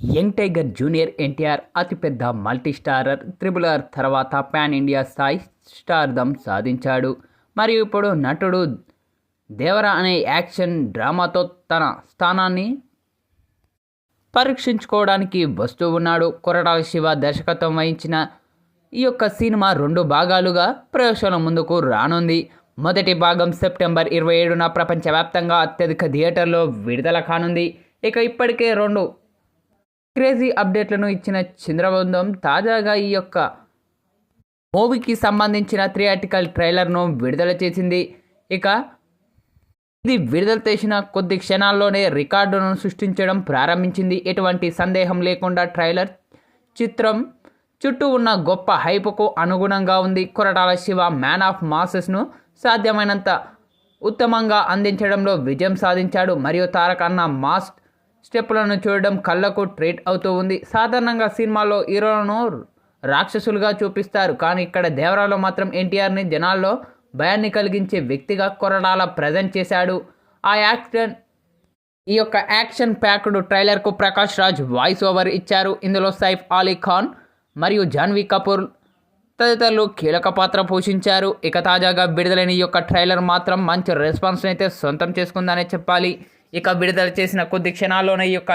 Young tiger junior NTR అతిపెద్ద multi starrer triple R తర్వాత pan India స్థాయి స్టార్దం సాధించాడు. మరియు ఇప్పుడు నటుడు దేవర అనే యాక్షన్ డ్రామాతో తన స్థానాన్ని పరీక్షించుకోవడానికి వస్తూ ఉన్నాడు. కొరటాల శివ దర్శకత్వం వహించిన ఈ యొక్క సినిమా రెండు భాగాలుగా ప్రయోజనం ముందుకు రానుంది. మొదటి భాగం సెప్టెంబర్ ఇరవై ఏడున ప్రపంచవ్యాప్తంగా అత్యధిక థియేటర్లో విడుదల కానుంది. ఇక ఇప్పటికే రెండు క్రేజీ అప్డేట్లను ఇచ్చిన చంద్రబృందం తాజాగా ఈ యొక్క మూవీకి సంబంధించిన థియేటికల్ ట్రైలర్ను విడుదల చేసింది. ఇక ఇది విడుదల చేసిన కొద్ది క్షణాల్లోనే రికార్డును సృష్టించడం ప్రారంభించింది. ఎటువంటి సందేహం లేకుండా ట్రైలర్ చిత్రం చుట్టూ ఉన్న గొప్ప హైప్కు అనుగుణంగా ఉంది. కొరటాల శివ మ్యాన్ ఆఫ్ మాసెస్ను సాధ్యమైనంత ఉత్తమంగా అందించడంలో విజయం సాధించాడు. మరియు తారకన్న అన్న మాస్ స్టెప్పులను చూడడం కళ్ళకు ట్రీట్ అవుతూ ఉంది. సాధారణంగా సినిమాలో హీరోలను రాక్షసులుగా చూపిస్తారు. కానీ ఇక్కడ దేవరాలో మాత్రం ఎన్టీఆర్ని జనాల్లో భయాన్ని కలిగించే వ్యక్తిగా కొరడాల ప్రజెంట్ చేశాడు. ఆ యాక్షన్ ఈ యొక్క యాక్షన్ ప్యాక్డ్ ట్రైలర్కు ప్రకాష్ రాజ్ వాయిస్ ఓవర్ ఇచ్చారు. ఇందులో సైఫ్ అలీ ఖాన్ మరియు జాన్వీ కపూర్ తదితరులు కీలక పాత్ర పోషించారు. ఇక తాజాగా విడుదలైన ఈ యొక్క ట్రైలర్ మాత్రం మంచి రెస్పాన్స్ అయితే సొంతం చేసుకుందనే చెప్పాలి. ఇక విడుదల చేసిన కొద్ది క్షణాల్లోనే ఈ యొక్క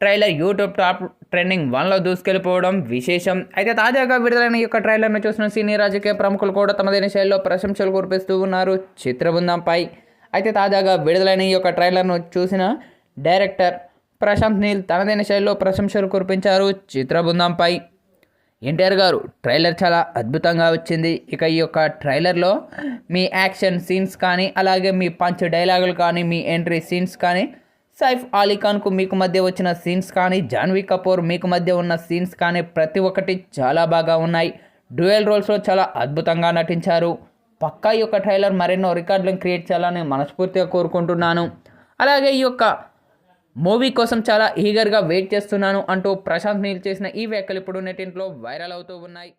ట్రైలర్ యూట్యూబ్ టాప్ ట్రెండింగ్ వన్లో దూసుకెళ్ళిపోవడం విశేషం. అయితే తాజాగా విడుదలైన ఈ యొక్క ట్రైలర్ను చూసిన సినీ రాజకీయ ప్రముఖులు కూడా తమదైన శైలిలో ప్రశంసలు కురిపిస్తూ ఉన్నారు. చిత్రబృందంపై అయితే తాజాగా విడుదలైన ఈ యొక్క ట్రైలర్ను చూసిన డైరెక్టర్ ప్రశాంత్ నీల్ తనదైన శైలిలో ప్రశంసలు కురిపించారు. చిత్రబృందంపై ఎన్టీఆర్ గారు ట్రైలర్ చాలా అద్భుతంగా వచ్చింది. ఇక ఈ యొక్క ట్రైలర్లో మీ యాక్షన్ సీన్స్ కానీ అలాగే మీ పంచ్ డైలాగులు కానీ మీ ఎంట్రీ సీన్స్ కానీ సైఫ్ అలీ ఖాన్కు మీకు మధ్య వచ్చిన సీన్స్ కానీ జాన్వీ కపూర్ మీకు మధ్య ఉన్న సీన్స్ కానీ ప్రతి ఒక్కటి చాలా బాగా ఉన్నాయి. డ్యూయల్ రోల్స్లో చాలా అద్భుతంగా నటించారు. పక్కా ఈ యొక్క ట్రైలర్ మరెన్నో రికార్డులను క్రియేట్ చేయాలని మనస్ఫూర్తిగా కోరుకుంటున్నాను. అలాగే ఈ యొక్క మూవీ కోసం చాలా ఈగర్గా వెయిట్ చేస్తున్నాను అంటూ ప్రశాంత్ నీల్ చేసిన ఈ వ్యాఖ్యలు ఇప్పుడు నెటింట్లో వైరల్ అవుతూ ఉన్నాయి.